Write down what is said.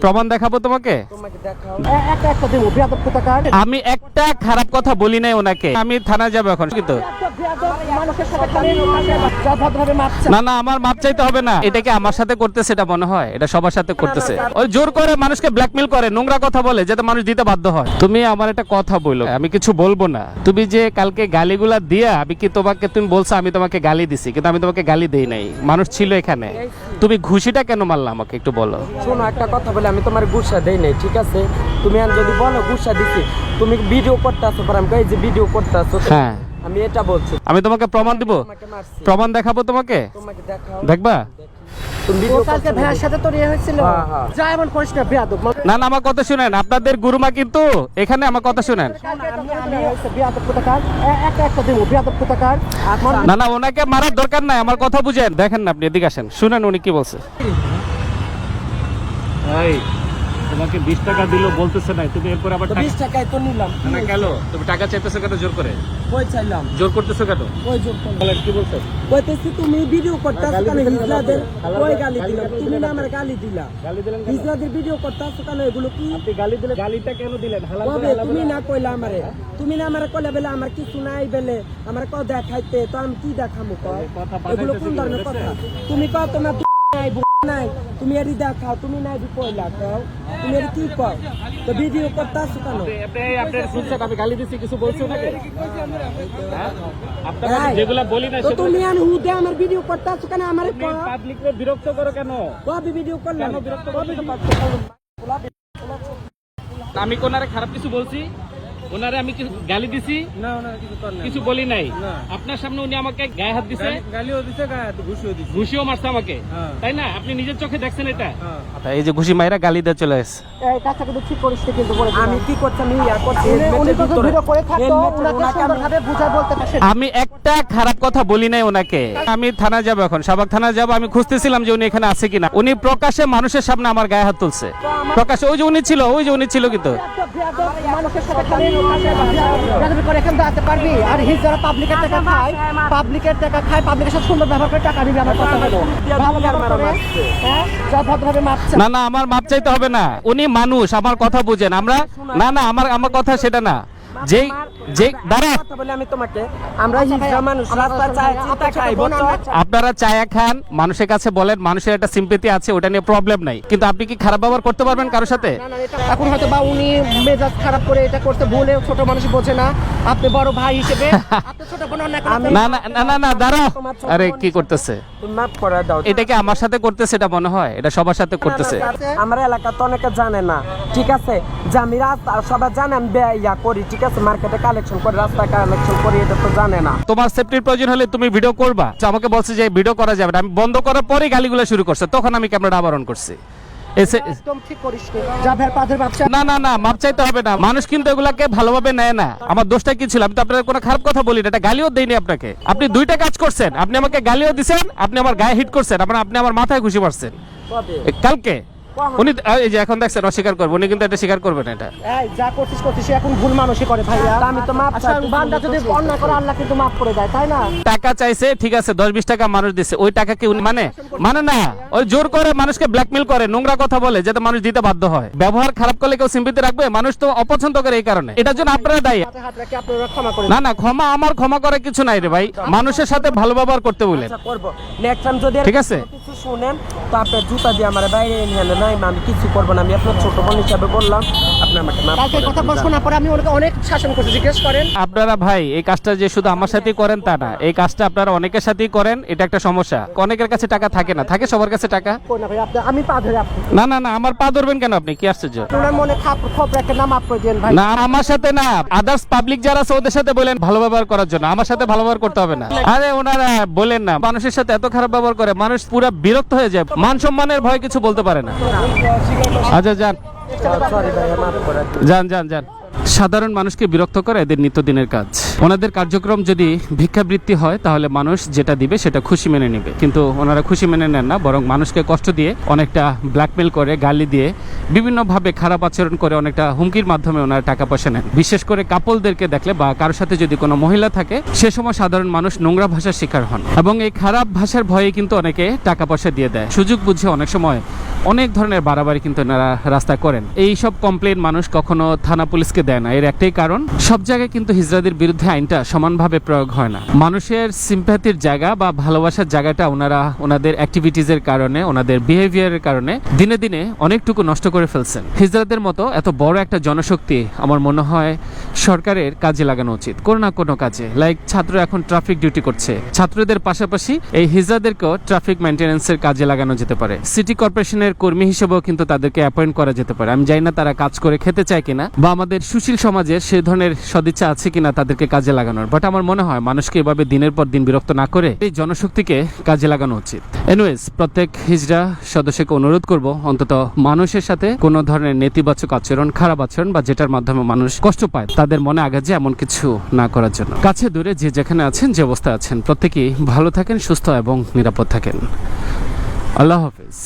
প্রমাণ দেখাবো তোমাকে? আমি একটা খারাপ কথা বলি নাই ওনাকে। আমি থানায় যাব এখন কিন্তু। না। না আমার মাপ চাইতে হবে না। এটা কি আমার সাথে করতেছে এটা মনে হয়? এটা সবার সাথে করতেছে। ওই জোর করে মানুষকে ব্ল্যাকমেল করে নোংরা কথা বলে যাতে মানুষ দিতে বাধ্য হয়। তুমি আমার একটা কথা বলো আমি কিছু বলব না। তুমি যে কালকে গালিগুলা দিয়া আমি কি তোমাকে তুমি বলছো আমি তোমাকে গালি দিছি কিন্তু আমি তোমাকে গালি দেই নাই। মানুষ ছিল এখানে। তুমি ঘুষিটা কেন মারলা আমাকে একটু বলো। শোনো একটা কথা বলে আমি তোমার গুসা দেই নাই ঠিক আছে? তুমি আর যদি বলো গুসা দিছি তুমি ভিডিও করতে আসো পর আমি কই, যে ভিডিও করতে আসো হ্যাঁ। আমি এটা বলছি। আমি তোমাকে প্রমাণ দিব? প্রমাণ দেখাবো তোমাকে? তোমাকে দেখাও। দেখবা? ইয়ে হয়েছিল। হ্যাঁ, হ্যাঁ। যা এমন করিস না না না আমার কথা শুনেন আপনাদের গুরুমা কিন্তু এখানে আমার কথা শুনেন। না না ওনাকে মারার দরকার নাই আমার কথা বুঝেন। দেখেন না আপনি এদিকে আসেন। শুনেন উনি কি বলছে। এই তোমাকে বিশ টাকা দিল বলতেছে তুমি এরপর আবার বিশ টাকায় তো নিলাম। না গেল তুমি টাকা চাইতেছো কেন জোর করে? কই চাইলাম? জোর করতেছো কেন? কই করলাম? কি বলছে? কইতেছি তুমি ভিডিও করতে আসো কেন? হিজলাদের কই গালি দিলাম? তুমি না আমার গালি দিলা। গালি দিলেন হিজলাদের ভিডিও করতে আসো কেন? এগুলো কি? আপনি গালি দিলে গালিটা কেন দিলেন? হালাল তুমি না কইলা আমারে। তুমি না আমারে কইলা বেলে আমার কিছু নাই বেলে আমার ক দেখাইতে তো আমি কি দেখামু ক? এগুলো কোন ধরনের কথা? তুমি ক তোমার নাই তুমি এরি দেখাও তুমি নাই বি কইলা তুমি এরি কি কও তো ভিডিও করতে আসো কেন? আপনি আপনার শুনছেন আমি গালি দিছি কিছু বলছি হ্যাঁ? আপনারা যেগুলা বলি না তো তুমি আর হুদে আমার ভিডিও করতে আসো কেন? আমারে ক পাবলিককে বিরক্ত করো কেন? কবে ভিডিও করলাম বিরক্ত কবে আমি কোনারে খারাপ কিছু বলছি? ওনারে আমি কিছু গালি দিছি? না কিছু কিছু বলি নাই? আপনার সামনে উনি আমাকে গায়ে হাত দিছে? গালিও দিছে গায়ে ঘুষিও দিছে। ঘুষিও মারছে আমাকে। হ্যাঁ। তাই না? আপনি নিজের চোখে দেখছেন এটা? এই যে ঘুষি মাইরা গালি দিয়ে চলে এসেছে এই কাজটা কিন্তু ঠিক করিস কিন্তু বলে আমি কি করছি আমি ইয়া করছি। উনি- ভিডিও করে থাকতো সুন্দরভাবে বুঝায় বলতে পারছেন আমি একটা খারাপ কথা বলি নাই ওনাকে। আমি থানায় যাব এখন। শাহবাগ থানায় যাব। আমি খুঁজতেছিলাম যে উনি এখানে আছে কিনা। উনি প্রকাশ্যে মানুষের সামনে আমার গায়ে হাত তুলছে। প্রকাশ্যে ওই যে উনি ছিল ওই যে উনি ছিল কিন্তু। বেয়াদব, মানুষের সাথে খালি বেয়াদবি করে এখান দাঁড়াতে পারবি? আর হিজ যারা পাবলিকের টাকা খায় পাবলিকের টাকা খায় পাবলিকের সাথে সুন্দর ব্যবহার করে টাকা আমার কথা হলো হ্যাঁ। না না আমার মাপ চাইতে হবে না। উনি মানুষ আমার কথা বুঝেন। আমরা না না আমার আমার কথা সেটা না। যেই যে দাঁড়া কথা বলে আমি তোমাকে। আমরা হিজড়া মানুষ চিন্তা খাই আপনারা চায়া খান মানুষের কাছে বলেন মানুষের একটা সিম্পেথি আছে ওটা নিয়ে প্রবলেম নাই। কিন্তু আপনি কি খারাপ ব্যবহার করতে পারবেন কারোর সাথে? না, না, এটা- এখন হয়তো বা উনি মেজাজ খারাপ করে এটা করতে ভুলে ছোট মানুষ বোঝে না। আপনি বড় ভাই হিসেবে আপনি ছোট বোন না না না না দাঁড়া আরে কি করতেছে? মাফ করে দাও এটা কি আমার সাথে করতেছে এটা মনে হয়? এটা সবার সাথে করতেছে? আমার এলাকা তো অনেকে জানে না ঠিক আছে? যে আমি রাস্তা সবাই জানে আমি বে- ইয়া করি ঠিক আছে? মার্কেটে কালেকশন করি রাস্তা কালেকশন করি এটা তো জানে না। তোমার সেফটির প্রয়োজন হলে তুমি ভিডিও করবা। আমাকে বলছে যে ভিডিও করা যাবে না। আমি বন্ধ করার পরেই গালিগুলো শুরু করছে। তখন আমি ক্যামেরাটা আবরণ করছি। নি। না না মাপ চাইতে হবে না। মানুষ কিন্তু এগুলাকে ভালোভাবে নেয় না। আমার দোষটা কি ছিল? আমি তো আপনার কোনো খারাপ কথা বলি এটা গালিও দেইনি আপনাকে। আপনি দুইটা কাজ করছেন। আপনি আমাকে গালিও দিছেন আপনি আমার গায়ে হিট করছেন। আপনি আমার মাথায় খুশি পারছেন কালকে। উনি এই যে এখন দেখছেন অস্বীকার করবে। উনি কিন্তু এটা স্বীকার করবেন এটা। এই যা করছিস করছিস এখন ভুল মানুষই করে ভাইয়া। আমি তো মাপ আচ্ছা চাইতেছি, বান্দা যদি অন্যায় করে আল্লাহ কিন্তু মাফ করে দেয় তাই না? টাকা চাইছে ঠিক আছে দশ বিশ টাকা মানুষ দিছে। ওই টাকা কি উনি মানে মানে না ওই জোর করে মানুষকে ব্ল্যাকমেল করে নোংরা কথা বলে যাতে মানুষ দিতে বাধ্য হয়। ব্যবহার খারাপ করলে কেউ সিম্পিতে রাখবে মানুষ তো অপছন্দ করে এই কারণে। এটার জন্য আপনারা দায়ী। হাতে হাত রেখে আপনারা ক্ষমা করে না না ক্ষমা আমার ক্ষমা করার কিছু নাই রে ভাই। মানুষের সাথে ভালো ব্যবহার করতে বলেন। আচ্ছা ঠিক আছে। কিছু শুনেন, তো আপনার জুতা দিয়ে আমার বাইরে নিয়ে নাই আমি কিছু করব না, আমি আপনার ছোট বোন হিসাবে বললাম। কালকে করে কথা দিন, বল পরে আমি ওনাকে অনেক শাসন করছি জিজ্ঞেস করেন। আপনারা ভাই এই কাজটা যে শুধু আমার সাথেই করেন তা না এই কাজটা আপনারা অনেকের সাথেই করেন এটা একটা সমস্যা। অনেকের কাছে টাকা থাকে না থাকে সবার কাছে টাকা? না আমি পা ধরে না না না আমার পা ধরবেন কেন আপনি? কি আশ্চর্য। ওনার মনে খাপ খপ রেখে না মাফ দেন ভাই। না আমার সাথে না আদার্স পাবলিক যারা আছে ওদের সাথে বলেন ভালো ব্যবহার করার জন্য আমার সাথে ভালো ব্যবহার করতে হবে না। আরে ওনারা বলেন না মানুষের সাথে এত খারাপ ব্যবহার করে মানুষ পুরো বিরক্ত হয়ে যায় মান সম্মানের ভয় কিছু বলতে পারে না। আচ্ছা যান। যান যান যান। সাধারণ মানুষকে বিরক্ত করে এদের নিত্যদিনের কাজ। ওনাদের কার্যক্রম যদি ভিক্ষাবৃত্তি হয়, তাহলে মানুষ যেটা দিবে সেটা খুশি মেনে নেবে। কিন্তু ওনারা খুশি মেনে নেন না, বরং মানুষকে কষ্ট দিয়ে অনেকটা ব্ল্যাকমেল করে, গালি দিয়ে, বিভিন্নভাবে খারাপ আচরণ করে অনেকটা হুমকির মাধ্যমে ওনারা টাকা পয়সা নেন। বিশেষ করে কাপলদেরকে দেখলে বা কারোর সাথে যদি কোনো মহিলা থাকে, সে সময় সাধারণ মানুষ নোংরা ভাষার শিকার হন। এবং এই খারাপ ভাষার ভয়ে কিন্তু অনেকে টাকা পয়সা দিয়ে দেয়। সুযোগ বুঝে অনেক সময় অনেক ধরনের বাড়াবাড়ি কিন্তু এনারা রাস্তা করেন। এই সব কমপ্লেন মানুষ কখনো থানা পুলিশকে দেয় না। এর একটাই কারণ, সব জায়গায় কিন্তু হিজড়াদের বিরুদ্ধে আইনটা সমানভাবে প্রয়োগ হয় না। মানুষের সিম্প্যাথির জায়গা বা ভালোবাসার জায়গাটা ওনারা ওনাদের অ্যাক্টিভিটিজের কারণে, ওনাদের বিহেভিয়ারের কারণে দিনে দিনে অনেকটুকু নষ্ট করে ফেলছেন। হিজড়াদের মতো এত বড় একটা জনশক্তি আমার মনে হয় সরকারের কাজে লাগানো উচিত, কোনো না কোনো কাজে। লাইক ছাত্র এখন ট্রাফিক ডিউটি করছে। ছাত্রদের পাশাপাশি এই হিজড়াদেরকেও ট্রাফিক মেনটেন্যান্সের কাজে লাগানো যেতে পারে। সিটি কর্পোরেশনের কর্মী হিসেবেও কিন্তু তাদেরকে অ্যাপয়েন্ট করা যেতে পারে। আমি জানি না তারা কাজ করে খেতে চায় কিনা বা আমাদের সুশীল সমাজে সে ধরনের সদিচ্ছা আছে কিনা তাদেরকে কাজে লাগানোর। বাট আমার মনে হয় মানুষকে এভাবে দিনের পর দিন বিরক্ত না করে এই জনশক্তিকে কাজে লাগানো উচিত। এনিওয়েজ প্রত্যেক হিজড়া সদস্যকে অনুরোধ করব, অন্তত মানুষের সাথে কোনো ধরনের নেতিবাচক আচরণ, খারাপ আচরণ বা যেটার মাধ্যমে মানুষ কষ্ট পায়, তাদের মনে আঘাত যে এমন কিছু না করার জন্য। কাছে দূরে যে যেখানে আছেন, যে অবস্থায় আছেন, প্রত্যেকেই ভালো থাকেন, সুস্থ এবং নিরাপদ থাকেন। আল্লাহ হাফেজ।